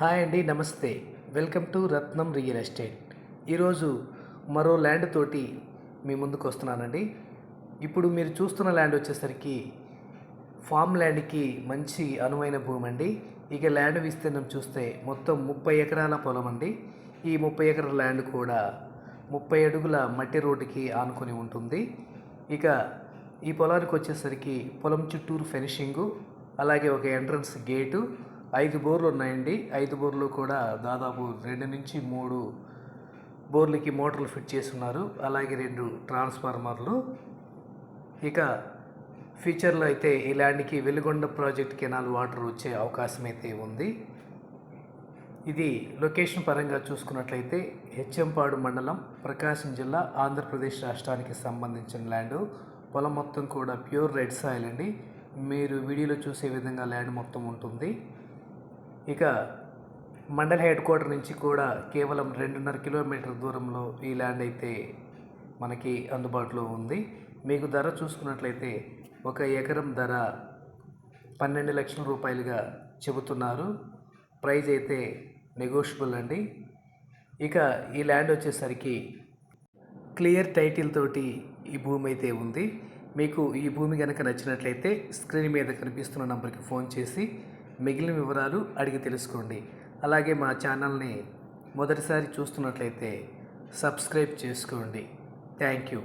Hi అండి నమస్తే. Welcome to Ratnam real estate. ఈరోజు మరో ల్యాండ్ తోటి మీ ముందుకు వస్తున్నానండి. ఇప్పుడు మీరు చూస్తున్న ల్యాండ్ వచ్చేసరికి ఫామ్ ల్యాండ్కి మంచి అనువైన భూమి అండి ఇక ల్యాండ్ విస్తీర్ణం చూస్తే మొత్తం ముప్పై ఎకరాల పొలం అండి. ఈ ముప్పై ఎకరాల ల్యాండ్ కూడా ముప్పై అడుగుల మట్టి రోడ్డుకి ఆనుకొని ఉంటుంది. ఇక ఈ పొలానికి వచ్చేసరికి పొలం చుట్టూరు ఫినిషింగు అలాగే ఒక ఎంట్రన్స్ గేటు ఐదు బోర్లు ఉన్నాయండి. ఐదు బోర్లు కూడా దాదాపు రెండు నుంచి మూడు బోర్లకి మోటార్లు ఫిట్ చేసి ఉన్నారు అలాగే రెండు ట్రాన్స్ఫార్మర్లు. ఇక ఫ్యూచర్లో అయితే ఈ ల్యాండ్కి వెలుగొండ ప్రాజెక్ట్ కెనాల్ వాటర్ వచ్చే అవకాశం అయితే ఉంది. ఇది లొకేషన్ పరంగా చూసుకున్నట్లయితే హెచ్ఎంపాడు మండలం ప్రకాశం జిల్లా ఆంధ్రప్రదేశ్ రాష్ట్రానికి సంబంధించిన ల్యాండ్. పొలం మొత్తం కూడా ప్యూర్ రెడ్ సాయిల్ అండి. మీరు వీడియోలో చూసే విధంగా ల్యాండ్ మొత్తం ఉంటుంది. ఇక మండల్ హెడ్ క్వార్టర్ నుంచి కూడా కేవలం రెండున్నర కిలోమీటర్ దూరంలో ఈ ల్యాండ్ అయితే మనకి అందుబాటులో ఉంది. మీకు ధర చూసుకున్నట్లయితే ఒక ఎకరం ధర పన్నెండు లక్షల రూపాయలుగా చెబుతున్నారు. ప్రైజ్ అయితే నెగోషియబుల్ అండి. ఇక ఈ ల్యాండ్ వచ్చేసరికి క్లియర్ టైటిల్ తోటి ఈ భూమి అయితే ఉంది. మీకు ఈ భూమి కనుక నచ్చినట్లయితే స్క్రీన్ మీద కనిపిస్తున్న నంబర్కి ఫోన్ చేసి మిగిలిన వివరాలు అడిగి తెలుసుకోండి. అలాగే మా ఛానల్ని మొదటిసారి చూస్తున్నట్లయితే సబ్స్క్రైబ్ చేసుకోండి. Thank you.